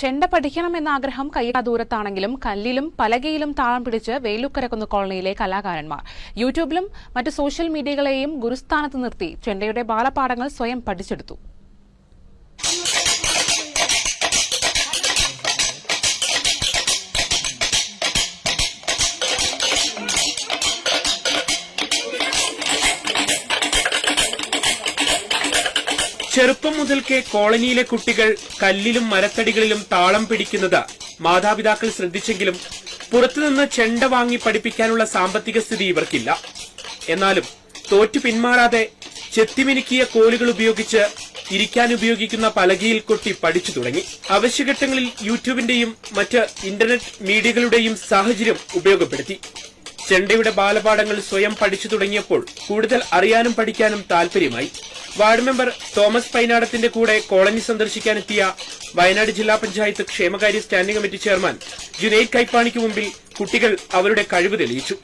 ചെണ്ട പഠിക്കണമെന്ന ആഗ്രഹം കയ്യാ ദൂരത്താണെങ്കിലും കല്ലിലും പലകയിലും താളം പിടിച്ച് വേലുക്കരക്കുന്ന് കോളനിയിലെ കലാകാരന്മാർ. യൂട്യൂബിലും മറ്റ് സോഷ്യൽ മീഡിയകളെയും ഗുരുസ്ഥാനത്ത് നിർത്തി ചെണ്ടയുടെ ബാലപാഠങ്ങൾ സ്വയം പഠിച്ചെടുത്തു. ചെറുപ്പം മുതൽക്കേ കോളനിയിലെ കുട്ടികൾ കല്ലിലും മരത്തടികളിലും താളം പിടിക്കുന്നത് മാതാപിതാക്കൾ ശ്രദ്ധിച്ചെങ്കിലും പുറത്തുനിന്ന് ചെണ്ട വാങ്ങി പഠിപ്പിക്കാനുള്ള സാമ്പത്തിക സ്ഥിതി ഇവർക്കില്ല. എന്നാലും തോറ്റു പിന്മാറാതെ ചെത്തിമിനുക്കിയ കോലുകൾ ഉപയോഗിച്ച് ഇരിക്കാൻ ഉപയോഗിക്കുന്ന പലകയിൽ കൊട്ടി പഠിച്ചു തുടങ്ങി. അവശ്യഘട്ടങ്ങളിൽ യൂട്യൂബിന്റെയും മറ്റ് ഇന്റർനെറ്റ് മീഡിയകളുടെയും സാഹചര്യം ഉപയോഗപ്പെടുത്തി. ചെണ്ടയുടെ ബാലപാഠങ്ങൾ സ്വയം പഠിച്ചു തുടങ്ങിയപ്പോൾ കൂടുതൽ അറിയാനും പഠിക്കാനും താല്പര്യമായി വാർഡ് മെമ്പർ തോമസ് പൈനാടത്തിന്റെ കൂടെ കോളനി സന്ദർശിക്കാനെത്തിയ വയനാട് ജില്ലാ പഞ്ചായത്ത് ക്ഷേമകാര്യ സ്റ്റാൻഡിംഗ് കമ്മിറ്റി ചെയർമാൻ ജുനൈദ് കൈപ്പാണിക്ക് മുമ്പിൽ കുട്ടികൾ അവരുടെ കഴിവ് തെളിയിച്ചു.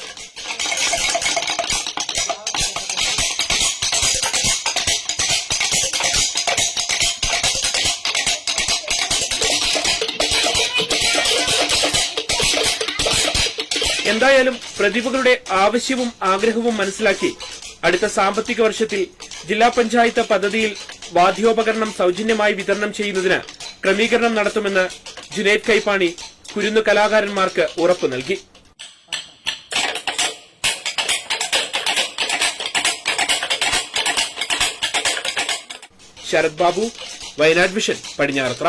എന്തായാലും പ്രതിഭകളുടെ ആവശ്യവും ആഗ്രഹവും മനസ്സിലാക്കി അടുത്ത സാമ്പത്തിക വർഷത്തിൽ ജില്ലാ പഞ്ചായത്ത് പദ്ധതിയിൽ വാദ്യോപകരണം സൗജന്യമായി വിതരണം ചെയ്യുന്നതിന് ക്രമീകരണം നടത്തുമെന്ന് ജുനൈദ് കൈപ്പാണി കുരുന്നു കലാകാരന്മാർക്ക് ഉറപ്പു നൽകി. ശരത് ബാബു വയനാട് വിഷൻ പടിഞ്ഞാറത്ര